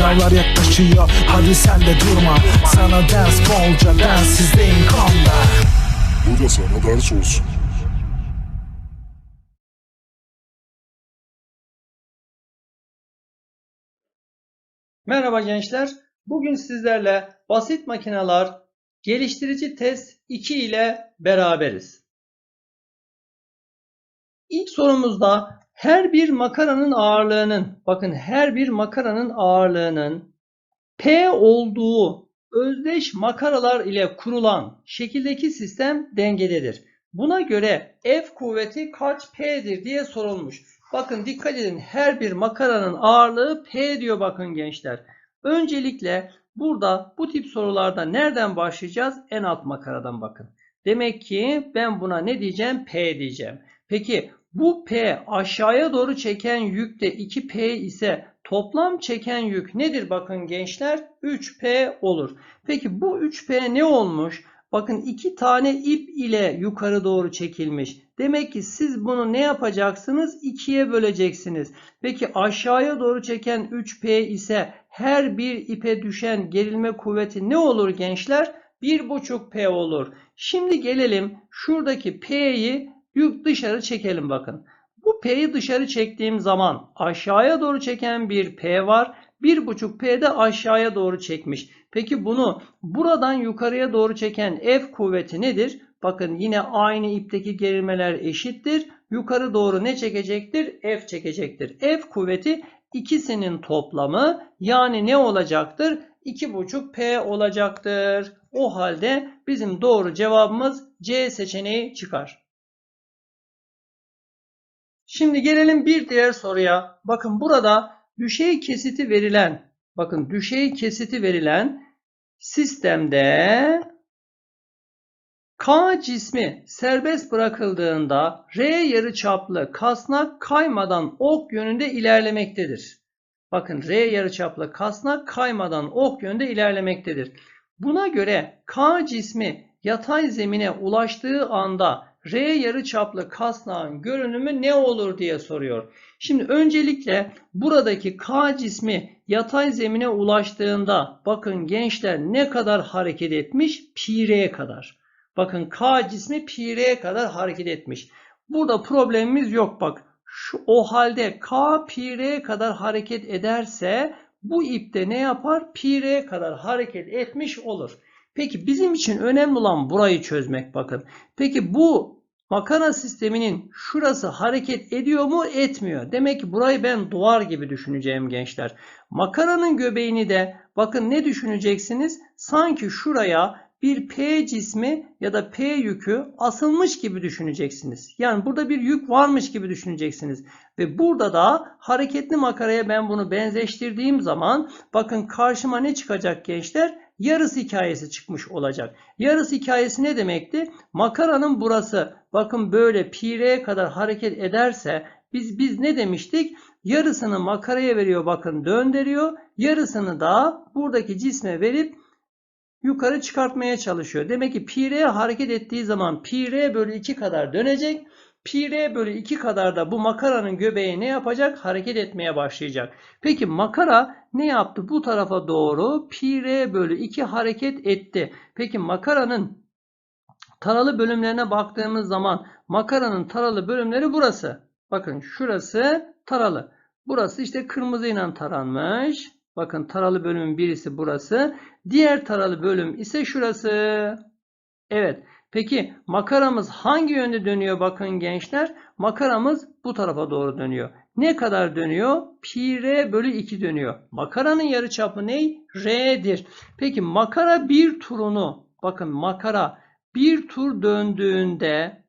Sınavlar yaklaşıyor hadi sen de durma Sana ders bolca densizliğin konda Bu da sana ders olsun. Merhaba gençler. Bugün sizlerle basit makineler geliştirici test 2 ile beraberiz. İlk sorumuzda her bir makaranın ağırlığının bakın her bir makaranın ağırlığının P olduğu özdeş makaralar ile kurulan şekildeki sistem dengededir. Buna göre F kuvveti kaç P'dir diye sorulmuş. Bakın dikkat edin her bir makaranın ağırlığı P diyor bakın gençler. Öncelikle burada bu tip sorularda nereden başlayacağız? En alt makaradan bakın. Demek ki ben buna ne diyeceğim? P diyeceğim. Peki bu P aşağıya doğru çeken yük de 2P ise toplam çeken yük nedir bakın gençler? 3P olur. Peki bu 3P ne olmuş? Bakın iki tane ip ile yukarı doğru çekilmiş. Demek ki siz bunu ne yapacaksınız? 2'ye böleceksiniz. Peki aşağıya doğru çeken 3P ise her bir ipe düşen gerilme kuvveti ne olur gençler? 1,5P olur. Şimdi gelelim şuradaki P'yi dışarı çekelim bakın. Bu P'yi dışarı çektiğim zaman aşağıya doğru çeken bir P var. 1,5P de aşağıya doğru çekmiş. Peki bunu buradan yukarıya doğru çeken F kuvveti nedir? Bakın yine aynı ipteki gerilmeler eşittir. Yukarı doğru ne çekecektir? F çekecektir. F kuvveti ikisinin toplamı yani ne olacaktır? 2,5P olacaktır. O halde bizim doğru cevabımız C seçeneği çıkar. Şimdi gelelim bir diğer soruya. Bakın burada düşey kesiti verilen, bakın düşey kesiti verilen sistemde K cismi serbest bırakıldığında R yarıçaplı kasnak kaymadan ok yönünde ilerlemektedir. Bakın R yarıçaplı kasnak kaymadan ok yönünde ilerlemektedir. Buna göre K cismi yatay zemine ulaştığı anda R yarıçaplı kasnağın görünümü ne olur diye soruyor. Şimdi öncelikle buradaki K cismi yatay zemine ulaştığında bakın gençler ne kadar hareket etmiş? Pi R kadar. Bakın K cismi pi R'ye kadar hareket etmiş. Burada problemimiz yok bak. Şu, o halde K pi R kadar hareket ederse bu ipte ne yapar? Pi R kadar hareket etmiş olur. Peki bizim için önemli olan burayı çözmek bakın. Peki bu makara sisteminin şurası hareket ediyor mu? Etmiyor. Demek ki burayı ben duvar gibi düşüneceğim gençler. Makaranın göbeğini de bakın ne düşüneceksiniz? Sanki şuraya bir P cismi ya da P yükü asılmış gibi düşüneceksiniz. Yani burada bir yük varmış gibi düşüneceksiniz. Ve burada da hareketli makaraya ben bunu benzeştirdiğim zaman bakın karşıma ne çıkacak gençler? Yarısı hikayesi çıkmış olacak. Yarısı hikayesi ne demekti? Makaranın burası bakın böyle pi r kadar hareket ederse biz biz ne demiştik? Yarısını makaraya veriyor bakın döndürüyor. Yarısını da buradaki cisme verip yukarı çıkartmaya çalışıyor. Demek ki pi hareket ettiği zaman pi r bölü 2 kadar dönecek. Pi r bölü 2 kadar da bu makaranın göbeği ne yapacak? Hareket etmeye başlayacak. Peki makara ne yaptı? Bu tarafa doğru pi r bölü 2 hareket etti. Peki makaranın taralı bölümlerine baktığımız zaman makaranın taralı bölümleri burası. Bakın şurası taralı. Burası işte kırmızıyla taranmış. Bakın taralı bölümün birisi burası. Diğer taralı bölüm ise şurası. Evet. Peki makaramız hangi yönde dönüyor bakın gençler? Makaramız bu tarafa doğru dönüyor. Ne kadar dönüyor? Pi r bölü 2 dönüyor. Makaranın yarıçapı ne? R'dir. Peki makara bir turunu bakın makara bir tur döndüğünde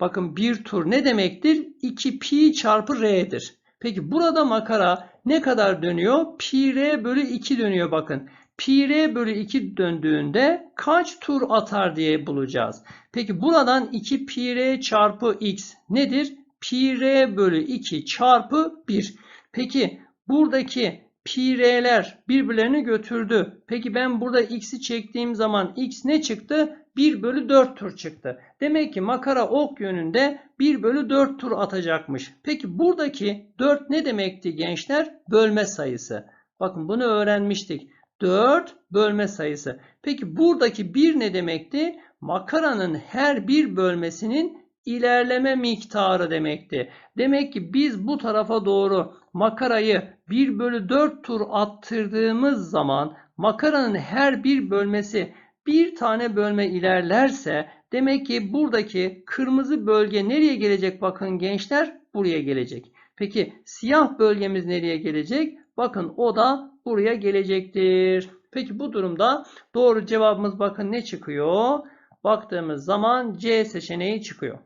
bakın bir tur ne demektir? 2 pi çarpı r'dir. Peki burada makara ne kadar dönüyor? Pi r bölü 2 dönüyor bakın. Pi r bölü 2 döndüğünde kaç tur atar diye bulacağız. Peki buradan 2 pi r çarpı x nedir? Pi r bölü 2 çarpı 1. Peki buradaki pi r'ler birbirlerini götürdü. Peki ben burada x'i çektiğim zaman x ne çıktı? 1 bölü 4 tur çıktı. Demek ki makara ok yönünde 1 bölü 4 tur atacakmış. Peki buradaki 4 ne demekti gençler? Bölme sayısı. Bakın bunu öğrenmiştik. 4 bölme sayısı. Peki buradaki 1 ne demekti? Makaranın her bir bölmesinin ilerleme miktarı demekti. Demek ki biz bu tarafa doğru makarayı 1 bölü 4 tur attırdığımız zaman makaranın her bir bölmesi bir tane bölme ilerlerse demek ki buradaki kırmızı bölge nereye gelecek bakın gençler? Buraya gelecek. Peki siyah bölgemiz nereye gelecek? Bakın o da buraya gelecektir. Peki bu durumda doğru cevabımız bakın ne çıkıyor? Baktığımız zaman C seçeneği çıkıyor.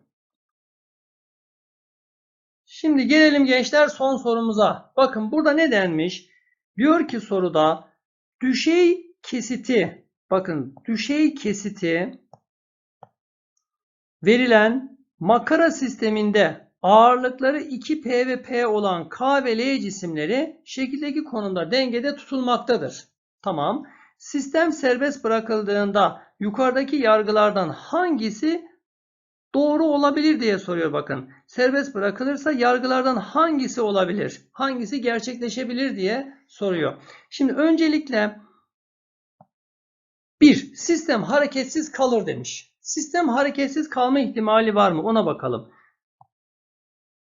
Şimdi gelelim gençler son sorumuza. Bakın burada ne denmiş? Diyor ki soruda düşey kesiti bakın düşey kesiti verilen makara sisteminde ağırlıkları 2P ve P olan K ve L cisimleri şekildeki konumda dengede tutulmaktadır. Tamam. Sistem serbest bırakıldığında yukarıdaki yargılardan hangisi doğru olabilir diye soruyor bakın. Serbest bırakılırsa yargılardan hangisi olabilir? Hangisi gerçekleşebilir diye soruyor. Şimdi öncelikle bir sistem hareketsiz kalır demiş. Sistem hareketsiz kalma ihtimali var mı? Ona bakalım.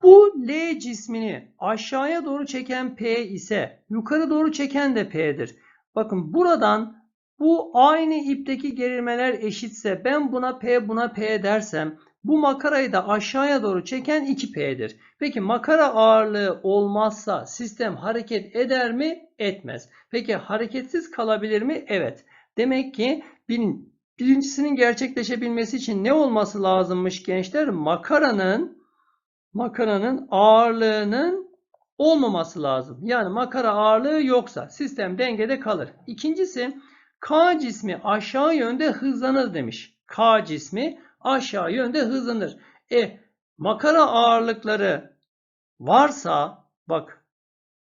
Bu L cismini aşağıya doğru çeken P ise yukarı doğru çeken de P'dir. Bakın buradan bu aynı ipteki gerilmeler eşitse ben buna P buna P dersem bu makarayı da aşağıya doğru çeken 2P'dir. Peki makara ağırlığı olmazsa sistem hareket eder mi? Etmez. Peki hareketsiz kalabilir mi? Evet. Demek ki bir- birincisinin gerçekleşebilmesi için ne olması lazımmış gençler? Makaranın makaranın ağırlığının olmaması lazım. Yani makara ağırlığı yoksa sistem dengede kalır. İkincisi K cismi aşağı yönde hızlanır demiş. K cismi aşağı yönde hızlanır. E makara ağırlıkları varsa bak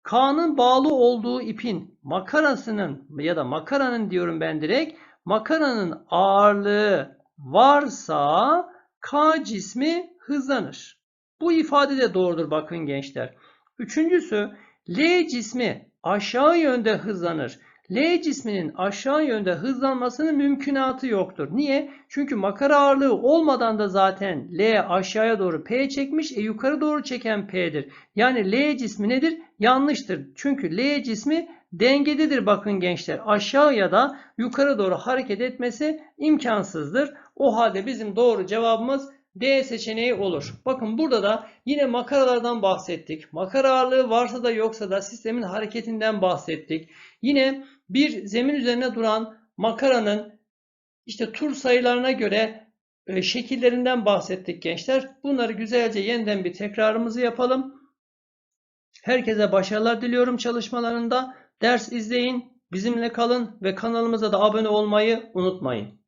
K'nın bağlı olduğu ipin makarasının ya da makaranın diyorum ben direkt makaranın ağırlığı varsa K cismi hızlanır. Bu ifade de doğrudur bakın gençler. Üçüncüsü L cismi aşağı yönde hızlanır. L cisminin aşağı yönde hızlanmasının mümkünatı yoktur. Niye? Çünkü makara ağırlığı olmadan da zaten L aşağıya doğru P çekmiş. E yukarı doğru çeken P'dir. Yani L cismi nedir? Yanlıştır. Çünkü L cismi dengededir bakın gençler. Aşağı ya da yukarı doğru hareket etmesi imkansızdır. O halde bizim doğru cevabımız D seçeneği olur. Bakın burada da yine makaralardan bahsettik. Makara ağırlığı varsa da yoksa da sistemin hareketinden bahsettik. Yine bir zemin üzerine duran makaranın işte tur sayılarına göre e, şekillerinden bahsettik gençler. Bunları güzelce yeniden bir tekrarımızı yapalım. Herkese başarılar diliyorum çalışmalarında. Ders izleyin, bizimle kalın ve kanalımıza da abone olmayı unutmayın.